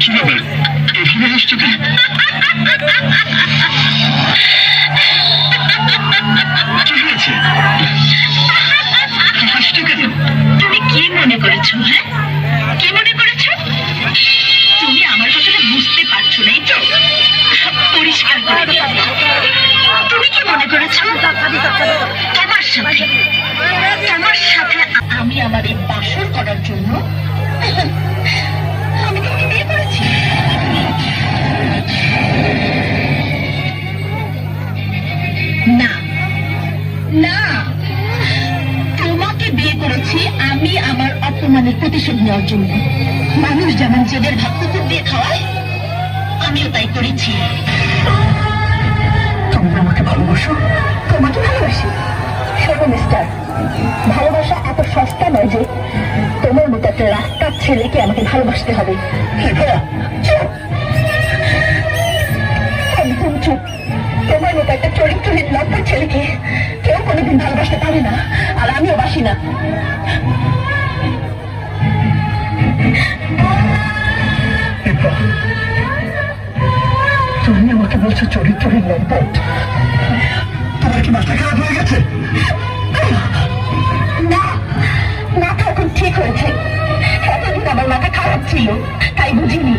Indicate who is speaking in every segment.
Speaker 1: Thank you. না। না। তোমাকে বিয়ে করেছি আমি আমার অপমানের প্রতিশোধ নেওয়ার জন্য। মানুষ যেমন জেদের ভাত কুকুর দিয়ে খাওয়ায়, আমিও তাই করেছি।
Speaker 2: তুমি আমাকে ভালোবাসো?
Speaker 1: তোমাকে ভালোবাসি। শোনো, মিস্টার, ভালোবাসা এত সস্তা নয় যে তোমার মতো একটা রাস্তার ছেলেকে আমাকে ভালোবাসতে হবে। চরিত্রহীন লম্বা ছেলেকে কেউ কোনোদিন ভালোবাসতে পারে না, আর আমিও বাসি না।
Speaker 2: তুমি আমাকে বলছো চরিত্রহীন লম্পট তোমার কি মাথা খারাপ হয়ে গেছে?
Speaker 1: না মাথা এখন ঠিক হয়েছে। এতদিন আমার মাথা খারাপ ছিল, তাই বুঝিনি।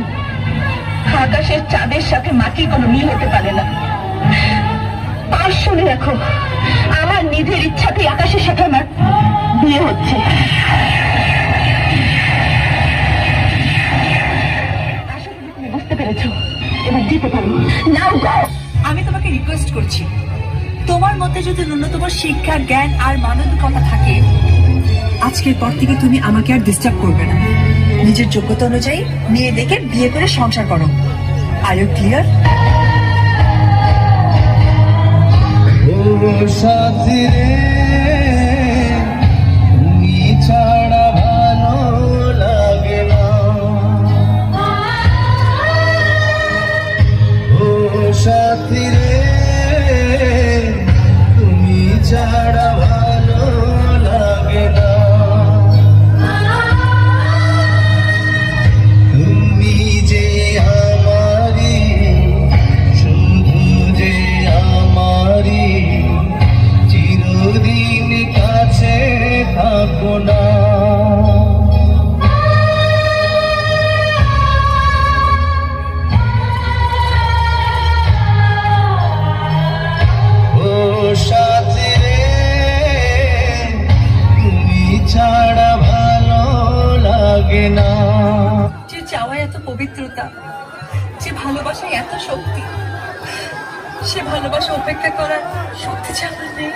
Speaker 1: আকাশের চাঁদের সাথে মাটির কোনো মিল হতে পারে না। রাখো আমার নিজের ইচ্ছাতেই আকাশের সাথে আমার বিয়ে হচ্ছে।
Speaker 3: আমি তোমাকে রিকোয়েস্ট করছি। তোমার মধ্যে যদি ন্যূনতম শিক্ষা, জ্ঞান আর মানবিকতা থাকে, আজকের পর থেকে তুমি আমাকে আর ডিস্টার্ব করবে না। নিজের যোগ্যতা অনুযায়ী মেয়ে দেখে বিয়ে করে সংসার করো। আর ক্লিয়ার
Speaker 4: সাথী রে। লাগে না। যে
Speaker 3: চাওয়া এত পবিত্রতা, যে ভালোবাসা এত শক্তি, সে ভালোবাসা অপেক্ষা করার শক্তি চাওয়া নেই।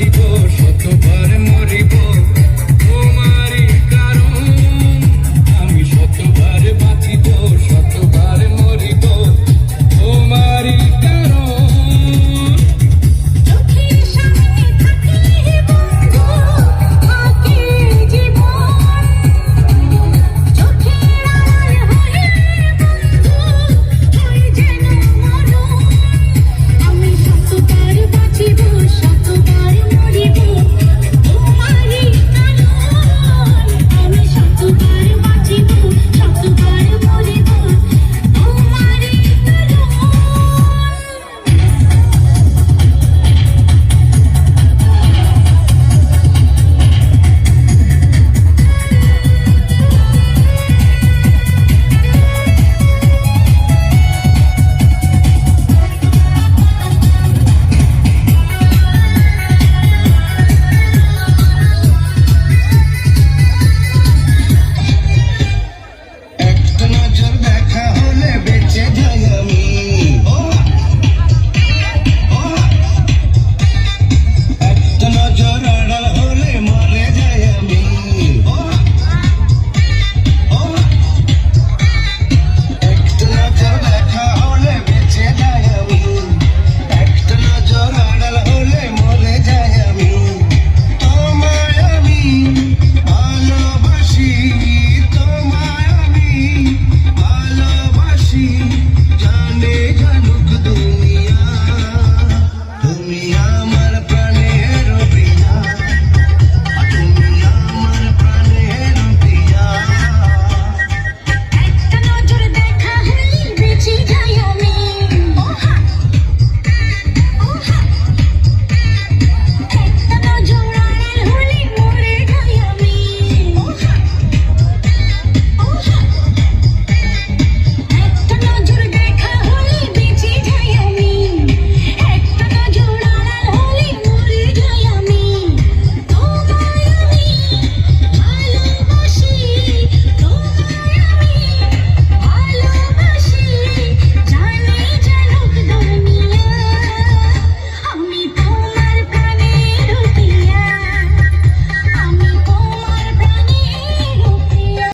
Speaker 3: আসিব শতবার